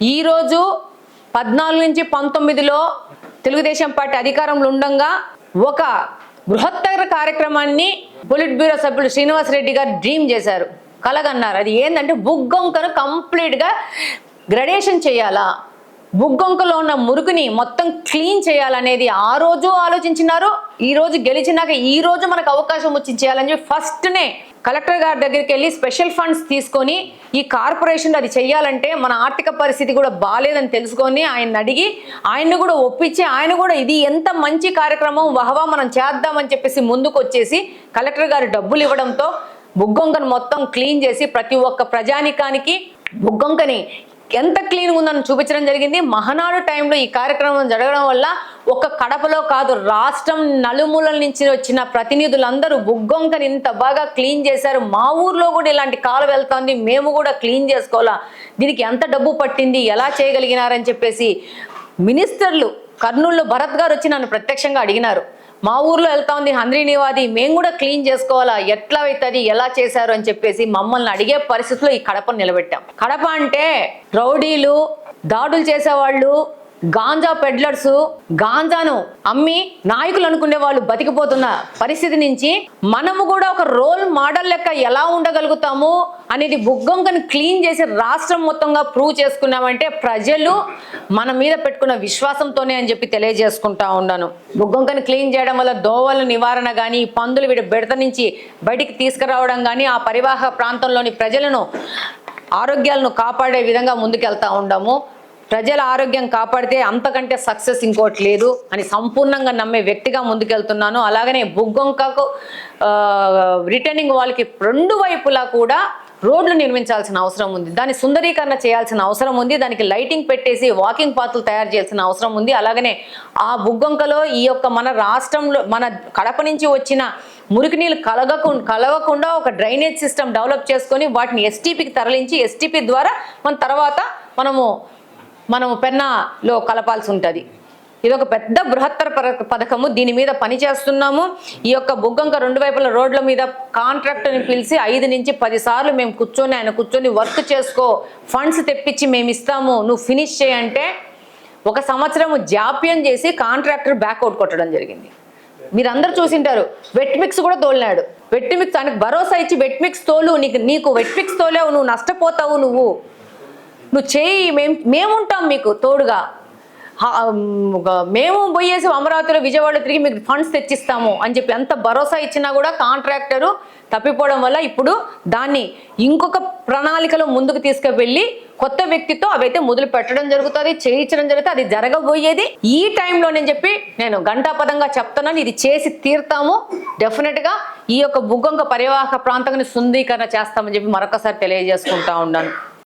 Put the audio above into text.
ఈరోజు పద్నాలుగు నుంచి పంతొమ్మిదిలో తెలుగుదేశం పార్టీ అధికారంలో ఉండగా ఒక బృహత్తర కార్యక్రమాన్ని పొలిట్ బ్యూరో సభ్యులు శ్రీనివాసరెడ్డి గారు డ్రీమ్ చేశారు. కలగన్నారు. అది ఏంటంటే బుగ్గొంకను కంప్లీట్గా గ్రడేషన్ చేయాలా? బుగ్గొంకలో ఉన్న మురుకుని మొత్తం క్లీన్ చేయాలనేది ఆ రోజు ఆలోచించినారు. ఈ రోజు గెలిచినాక ఈ రోజు మనకు అవకాశం వచ్చి చేయాలని చెప్పి ఫస్ట్నే కలెక్టర్ గారి దగ్గరికి వెళ్ళి స్పెషల్ ఫండ్స్ తీసుకొని ఈ కార్పొరేషన్ అది చెయ్యాలంటే మన ఆర్థిక పరిస్థితి కూడా బాగాలేదని తెలుసుకొని ఆయన అడిగి ఆయన్ని కూడా ఒప్పించి ఆయన కూడా ఇది ఎంత మంచి కార్యక్రమం వహవా మనం చేద్దామని చెప్పేసి ముందుకు వచ్చేసి కలెక్టర్ గారు డబ్బులు ఇవ్వడంతో బుగ్గొంకను మొత్తం క్లీన్ చేసి ప్రతి ఒక్క ప్రజానికానికి బుగ్గొంకని ఎంత క్లీన్గా ఉందని చూపించడం జరిగింది. మహనాడు టైంలో ఈ కార్యక్రమం జరగడం వల్ల ఒక కడపలో కాదు రాష్ట్రం నలుమూలల నుంచి వచ్చిన ప్రతినిధులందరూ బుగ్గొంకని ఇంత బాగా క్లీన్ చేశారు. మా ఊర్లో కూడా ఇలాంటి కాలు వెళ్తోంది మేము కూడా క్లీన్ చేసుకోవాలా? దీనికి ఎంత డబ్బు పట్టింది ఎలా చేయగలిగినారని చెప్పేసి మినిస్టర్లు కర్నూలు భరత్ గారు వచ్చి నన్ను ప్రత్యక్షంగా అడిగినారు. మా ఊర్లో వెళ్తా ఉంది హంద్రీనివాది మేము కూడా క్లీన్ చేసుకోవాలా? ఎట్లా అవుతుంది ఎలా చేశారు అని చెప్పేసి మమ్మల్ని అడిగే పరిస్థితిలో ఈ కడపను నిలబెట్టాం. కడప అంటే రౌడీలు దాడులు చేసేవాళ్ళు గాంజా పెడ్లర్స్ గాంజాను అమ్మి నాయకులు అనుకునే వాళ్ళు బతికిపోతున్న పరిస్థితి నుంచి మనము కూడా ఒక రోల్ మోడల్ లెక్క ఎలా ఉండగలుగుతాము అనేది బుగ్గంకను క్లీన్ చేసి రాష్ట్రం మొత్తంగా ప్రూవ్ చేసుకున్నామంటే ప్రజలు మన మీద పెట్టుకున్న విశ్వాసంతోనే అని చెప్పి తెలియజేసుకుంటా ఉన్నాను. బుగ్గంకను క్లీన్ చేయడం వల్ల దోవల నివారణ కానీ పందులు వీడి బెడత నుంచి బయటికి తీసుకురావడం కానీ ఆ పరివాహక ప్రాంతంలోని ప్రజలను ఆరోగ్యాలను కాపాడే విధంగా ముందుకెళ్తా ఉండము. ప్రజల ఆరోగ్యం కాపాడితే అంతకంటే సక్సెస్ ఇంకోటి లేదు అని సంపూర్ణంగా నమ్మే వ్యక్తిగా ముందుకెళ్తున్నాను. అలాగనే బుగ్గొంకకు రిటర్నింగ్ వాళ్ళకి రెండు వైపులా కూడా రోడ్లు నిర్మించాల్సిన అవసరం ఉంది. దాని సుందరీకరణ చేయాల్సిన అవసరం ఉంది. దానికి లైటింగ్ పెట్టేసి వాకింగ్ పాత్రలు తయారు చేయాల్సిన అవసరం ఉంది. అలాగనే ఆ బుగ్గొంకలో ఈ యొక్క మన రాష్ట్రంలో మన కడప నుంచి వచ్చిన మురికి నీళ్ళు కలగకు కలగకుండా ఒక డ్రైనేజ్ సిస్టమ్ డెవలప్ చేసుకొని వాటిని ఎస్టీపీకి తరలించి ఎస్టీపీ ద్వారా మన తర్వాత మనము మనము పెన్నాలో కలపాల్సి ఉంటుంది ఇది ఒక పెద్ద బృహత్తర పథకము. దీని మీద పని చేస్తున్నాము. ఈ యొక్క బుగ్గంక రెండు వైపుల రోడ్ల మీద కాంట్రాక్టర్ని పిలిచి ఐదు నుంచి పది సార్లు మేము కూర్చొని ఆయన కూర్చొని వర్క్ చేసుకో ఫండ్స్ తెప్పించి మేము ఇస్తాము నువ్వు ఫినిష్ చేయంటే ఒక సంవత్సరం జాప్యం చేసి కాంట్రాక్టర్ బ్యాక్అవుట్ కొట్టడం జరిగింది. మీరందరూ చూసింటారు వెట్ మిక్స్ కూడా తోలినాడు. వెట్ మిక్స్ ఆయనకు భరోసా ఇచ్చి వెట్ మిక్స్ తోలు నీకు నీకు వెట్ మిక్స్ తోలేవు నువ్వు నష్టపోతావు నువ్వు. నువ్వు చేయి మేము మేముంటాం మీకు తోడుగా. మేము పోయేసి అమరావతిలో విజయవాడ తిరిగి మీకు ఫండ్స్ తెచ్చిస్తాము అని చెప్పి ఎంత భరోసా ఇచ్చినా కూడా కాంట్రాక్టరు తప్పిపోవడం వల్ల ఇప్పుడు దాన్ని ఇంకొక ప్రణాళికలో ముందుకు తీసుకువెళ్ళి కొత్త వ్యక్తితో అవైతే మొదలు పెట్టడం జరుగుతుంది చేయించడం జరుగుతుంది అది జరగబోయేది. ఈ టైంలో నేను చెప్పి నేను గంటాపదంగా చెప్తున్నాను ఇది చేసి తీరుతాము. డెఫినెట్గా ఈ యొక్క బుగ్గొంక పరివాహక ప్రాంతాన్ని సుందీకరణ చేస్తామని చెప్పి మరొకసారి తెలియజేసుకుంటా ఉన్నాను.